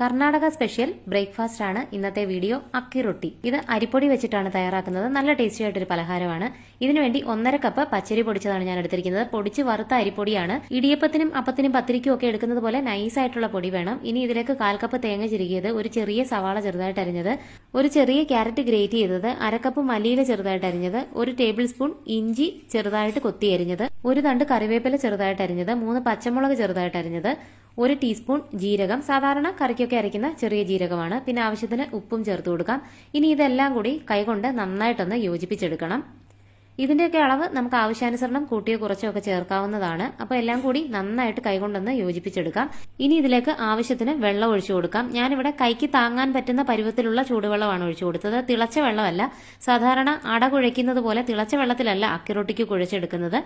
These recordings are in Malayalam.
കർണാടക സ്പെഷ്യൽ ബ്രേക്ക്ഫാസ്റ്റ് ആണ് ഇന്നത്തെ വീഡിയോ അക്കി റൊട്ടി. ഇത് അരിപ്പൊടി വെച്ചിട്ടാണ് തയ്യാറാക്കുന്നത്. നല്ല ടേസ്റ്റി ആയിട്ടൊരു പലഹാരമാണ്. ഇതിനുവേണ്ടി ഒന്നര കപ്പ് പച്ചരി പൊടിച്ചതാണ് ഞാൻ എടുത്തിരിക്കുന്നത്. പൊടിച്ച് വറുത്ത അരിപ്പൊടിയാണ്. ഇടിയപ്പത്തിനും അപ്പത്തിനും പത്തിരിക്കും ഒക്കെ എടുക്കുന്നത് പോലെ നൈസ് ആയിട്ടുള്ള പൊടി വേണം. ഇനി ഇതിലേക്ക് കാൽ കപ്പ് തേങ്ങ ചിരുകിയത് ഒരു ചെറിയ സവാള ചെറുതായിട്ട് അരിഞ്ഞത്. ഒരു ചെറിയ ക്യാരറ്റ് ഗ്രേറ്റ് ചെയ്തത്. അരക്കപ്പ് മല്ലിയില ചെറുതായിട്ട് അരിഞ്ഞത്. ഒരു ടേബിൾ സ്പൂൺ ഇഞ്ചി ചെറുതായിട്ട് കൊത്തി അരിഞ്ഞത്. ഒരു തണ്ട് കറിവേപ്പില ചെറുതായിട്ട് അരിഞ്ഞത്. മൂന്ന് പച്ചമുളക് ചെറുതായിട്ട് അരിഞ്ഞത്. ഒരു ടീസ്പൂൺ ജീരകം. സാധാരണ കറിക്കൊക്കെ അരയ്ക്കുന്ന ചെറിയ ജീരകമാണ്. പിന്നെ ആവശ്യത്തിന് ഉപ്പും ചേർത്ത് കൊടുക്കാം. ഇനി ഇതെല്ലാം കൂടി കൈകൊണ്ട് നന്നായിട്ടൊന്ന് യോജിപ്പിച്ചെടുക്കണം. ഇതിന്റെയൊക്കെ അളവ് നമുക്ക് ആവശ്യാനുസരണം കൂട്ടിയോ കുറച്ചോ ഒക്കെ ചേർക്കാവുന്നതാണ്. അപ്പോൾ എല്ലാം കൂടി നന്നായിട്ട് കൈകൊണ്ടൊന്ന് യോജിപ്പിച്ചെടുക്കാം. ഇനി ഇതിലേക്ക് ആവശ്യത്തിന് വെള്ളം ഒഴിച്ചു കൊടുക്കാം. ഞാനിവിടെ കൈക്ക് താങ്ങാൻ പറ്റുന്ന പരുവത്തിലുള്ള ചൂടുവെള്ളമാണ് ഒഴിച്ചു കൊടുത്തത്. തിളച്ച വെള്ളമല്ല. സാധാരണ അട കുഴയ്ക്കുന്നത് പോലെ തിളച്ച വെള്ളത്തിലല്ല അക്കിറോട്ടിക്ക് കുഴച്ചെടുക്കുന്നത്.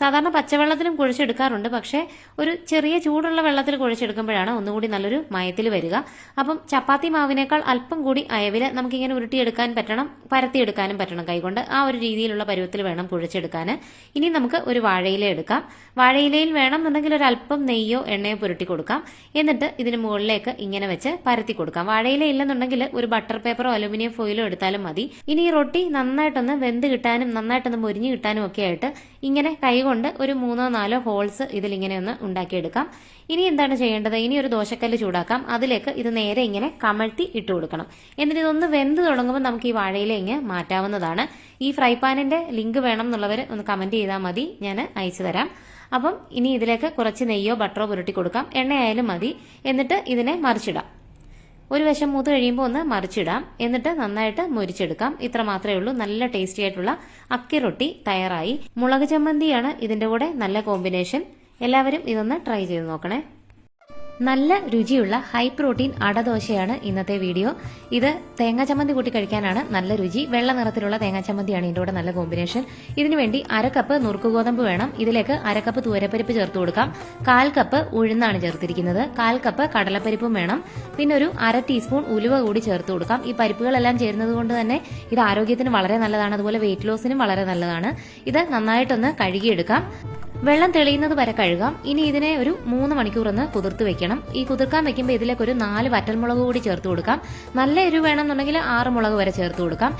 സാധാരണ പച്ചവെള്ളത്തിലും കുഴച്ചെടുക്കാറുണ്ട്. പക്ഷേ ഒരു ചെറിയ ചൂടുള്ള വെള്ളത്തിൽ കുഴച്ചെടുക്കുമ്പോഴാണ് ഒന്നുകൂടി നല്ലൊരു മയത്തിൽ വരിക. അപ്പം ചപ്പാത്തി മാവിനേക്കാൾ അല്പം കൂടി അയവിൽ നമുക്കിങ്ങനെ ഉരുട്ടിയെടുക്കാൻ പറ്റണം പരത്തിയെടുക്കാനും പറ്റണം കൈകൊണ്ട്. ആ ഒരു രീതിയിലുള്ള പരുവത്തിൽ വേണം കുഴച്ചെടുക്കാൻ ഇനി നമുക്ക് ഒരു വാഴയില എടുക്കാം. വാഴയിലയിൽ വേണം എന്നുണ്ടെങ്കിൽ ഒരു അല്പം നെയ്യോ എണ്ണയോ പുരട്ടി കൊടുക്കാം. എന്നിട്ട് ഇതിന് മുകളിലേക്ക് ഇങ്ങനെ വെച്ച് പരത്തി കൊടുക്കാം. വാഴയില ഇല്ലെന്നുണ്ടെങ്കിൽ ഒരു ബട്ടർ പേപ്പറോ അലുമിനിയം ഫോയിലോ എടുത്താലും മതി. ഇനി ഈ റൊട്ടി നന്നായിട്ടൊന്ന് വെന്ത് കിട്ടാനും നന്നായിട്ടൊന്ന് മുരിഞ്ഞു കിട്ടാനും ഒക്കെ ആയിട്ട് ഇങ്ങനെ കൈകൊണ്ട് ഒരു മൂന്നോ നാലോ ഹോൾസ് ഇതിലിങ്ങനെ ഒന്ന് ഉണ്ടാക്കിയെടുക്കാം. ഇനി എന്താണ് ചെയ്യേണ്ടത്? ഇനി ഒരു ദോശക്കല്ല് ചൂടാക്കാം. അതിലേക്ക് ഇത് നേരെ ഇങ്ങനെ കമഴ്ത്തി ഇട്ട് കൊടുക്കണം. എന്നിട്ട് ഇതൊന്ന് വെന്ത് തുടങ്ങുമ്പോൾ നമുക്ക് ഈ വാഴയില ഇങ്ങനെ മാറ്റാവുന്നതാണ്. ഈ ഫ്രൈ പാനിന്റെ ലിങ്ക് വേണം എന്നുള്ളവർ ഒന്ന് കമന്റ് ചെയ്താൽ മതി. ഞാൻ അയച്ചു തരാം. അപ്പം ഇനി ഇതിലേക്ക് കുറച്ച് നെയ്യോ ബട്ടറോ പുരട്ടി കൊടുക്കാം. എണ്ണയായാലും മതി. എന്നിട്ട് ഇതിനെ മറിച്ചിടാം. ഒരു വശം മൂത്ത് കഴിയുമ്പോൾ ഒന്ന് മറിച്ചിടാം. എന്നിട്ട് നന്നായിട്ട് മുരിച്ചെടുക്കാം. ഇത്ര മാത്രമേ ഉള്ളൂ. നല്ല ടേസ്റ്റി ആയിട്ടുള്ള അക്കി റൊട്ടി തയ്യാറായി. മുളക് ചമ്മന്തിയാണ് ഇതിന്റെ കൂടെ നല്ല കോമ്പിനേഷൻ എല്ലാവരും ഇതൊന്ന് ട്രൈ ചെയ്ത് നോക്കണേ. നല്ല രുചിയുള്ള ഹൈ പ്രോട്ടീൻ അടദോശയാണ് ഇന്നത്തെ വീഡിയോ ഇത് തേങ്ങാ ചമ്മന്തി കൂട്ടി കഴിക്കാനാണ് നല്ല രുചി. വെള്ള നിറത്തിലുള്ള തേങ്ങാ ചമ്മന്തിയാണ് ഇതിന്റെ കൂടെ നല്ല കോമ്പിനേഷൻ ഇതിനുവേണ്ടി അരക്കപ്പ് കപ്പ് നുറുക്ക് ഗോതമ്പ് വേണം. ഇതിലേക്ക് അരക്കപ്പ് കപ്പ് തൂരപ്പരിപ്പ് ചേർത്ത് കൊടുക്കാം. കാൽ കപ്പ് ഉഴുന്നാണ് ചേർത്തിരിക്കുന്നത്. കാൽ കപ്പ് കടലപ്പരിപ്പും വേണം. പിന്നെ ഒരു അര ടീസ്പൂൺ ഉലുവ കൂടി ചേർത്ത് കൊടുക്കാം. ഈ പരിപ്പുകളെല്ലാം ചേരുന്നത് കൊണ്ട് തന്നെ ഇത് ആരോഗ്യത്തിന് വളരെ നല്ലതാണ്. അതുപോലെ വെയിറ്റ് ലോസിനും വളരെ നല്ലതാണ്. ഇത് നന്നായിട്ടൊന്ന് കഴുകിയെടുക്കാം. വെള്ളം തെളിയുന്നത് വരെ കഴുകാം. ഇനി ഇതിനെ ഒരു മൂന്ന് മണിക്കൂർ ഒന്ന് കുതിർത്ത് വെക്കണം. ഈ കുതിർക്കാൻ വെക്കുമ്പോൾ ഇതിലേക്ക് ഒരു നാല് വറ്റൽമുളക് കൂടി ചേർത്ത് കൊടുക്കാം. നല്ല എരിവ് വേണമെന്നുണ്ടെങ്കിൽ ആറ് മുളക് വരെ ചേർത്ത് കൊടുക്കാം.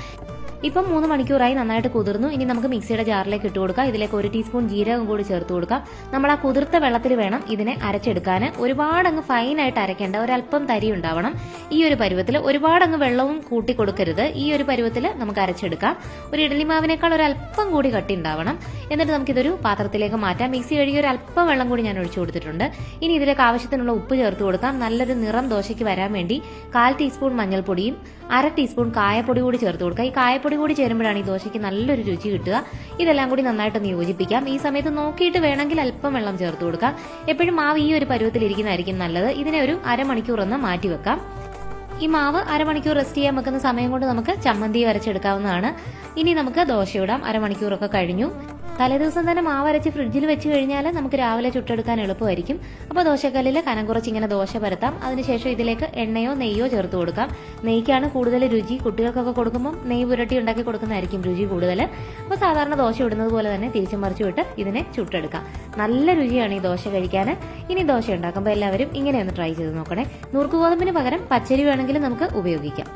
ഇപ്പം മൂന്ന് മണിക്കൂറായി നന്നായിട്ട് കുതിർന്നു. ഇനി നമുക്ക് മിക്സിയുടെ ജാറിലേക്ക് ഇട്ട് കൊടുക്കാം. ഇതിലേക്ക് ഒരു ടീസ്പൂൺ ജീരകം കൂടി ചേർത്ത് കൊടുക്കാം. നമ്മൾ ആ കുതിർത്ത വെള്ളത്തിൽ വേണം ഇതിനെ അരച്ചെടുക്കാൻ. ഒരുപാട് അങ്ങ് ഫൈനായിട്ട് അരയ്ക്കേണ്ട ഒരല്പം തരി ഉണ്ടാവണം. ഈ ഒരു പരുവത്തിൽ ഒരുപാട് അങ്ങ് വെള്ളവും കൂട്ടി കൊടുക്കരുത് ഈ ഒരു പരുവത്തിൽ നമുക്ക് അരച്ചെടുക്കാം. ഒരു ഇഡലി മാവിനേക്കാൾ ഒരു അല്പം കൂടി കട്ടി ഉണ്ടാവണം. എന്നിട്ട് നമുക്കിതൊരു പാത്രത്തിലേക്ക് മാറ്റാം. മിക്സി കഴുകി ഒരു അല്പം വെള്ളം കൂടി ഞാൻ ഒഴിച്ചു കൊടുത്തിട്ടുണ്ട്. ഇനി ഇതിലേക്ക് ആവശ്യത്തിനുള്ള ഉപ്പ് ചേർത്ത് കൊടുക്കാം. നല്ലൊരു നിറം ദോശയ്ക്ക് വരാൻ വേണ്ടി കാൽ ടീസ്പൂൺ മഞ്ഞൾപ്പൊടിയും അര ടീസ്പൂൺ കായപ്പൊടി കൂടി ചേർത്ത് കൊടുക്കുക ഈ കായപ്പൊടി കൂടി ചേരുമ്പോഴാണ് ഈ ദോശയ്ക്ക് നല്ലൊരു രുചി കിട്ടുക. ഇതെല്ലാം കൂടി നന്നായിട്ടൊന്ന് യോജിപ്പിക്കാം. ഈ സമയത്ത് നോക്കിയിട്ട് വേണമെങ്കിൽ അല്പം വെള്ളം ചേർത്ത് കൊടുക്കാം. എപ്പോഴും മാവ് ഈ ഒരു പരുവത്തിൽ ഇരിക്കുന്നതായിരിക്കും നല്ലത്. ഇതിനെ ഒരു അരമണിക്കൂർ ഒന്ന് മാറ്റി വെക്കാം. ഈ മാവ് അരമണിക്കൂർ റെസ്റ്റ് ചെയ്യാൻ വെക്കുന്ന സമയം കൊണ്ട് നമുക്ക് ചമ്മന്തി വരച്ചെടുക്കാവുന്നതാണ്. ഇനി നമുക്ക് ദോശ ഇടാം. അരമണിക്കൂറൊക്കെ കഴിഞ്ഞു. തലേദിവസം തന്നെ മാവ് അരച്ച് ഫ്രിഡ്ജിൽ വെച്ച് കഴിഞ്ഞാൽ നമുക്ക് രാവിലെ ചുട്ടെടുക്കാൻ എളുപ്പമായിരിക്കും. അപ്പോൾ ദോശക്കല്ലിൽ കനം കുറച്ച് ഇങ്ങനെ ദോശ പരത്താം. അതിനുശേഷം ഇതിലേക്ക് എണ്ണയോ നെയ്യോ ചേർത്ത് കൊടുക്കാം. നെയ്ക്കാണ് കൂടുതൽ രുചി. കുട്ടികൾക്കൊക്കെ കൊടുക്കുമ്പോൾ നെയ്യ് പുരട്ടി ഉണ്ടാക്കി കൊടുക്കുന്നതായിരിക്കും രുചി കൂടുതൽ. അപ്പോൾ സാധാരണ ദോശ ഇടുന്നത് പോലെ തന്നെ തിരിച്ചു മറിച്ചു വിട്ട് ഇതിനെ ചുട്ടെടുക്കാം. നല്ല രുചിയാണ് ഈ ദോശ കഴിക്കാൻ. ഇനി ദോശ ഉണ്ടാക്കുമ്പോൾ എല്ലാവരും ഇങ്ങനെ ഒന്ന് ട്രൈ ചെയ്ത് നോക്കണേ. നുറുക്ക് ഗോതമ്പിന് പകരം പച്ചരി വേണമെങ്കിലും നമുക്ക് ഉപയോഗിക്കാം.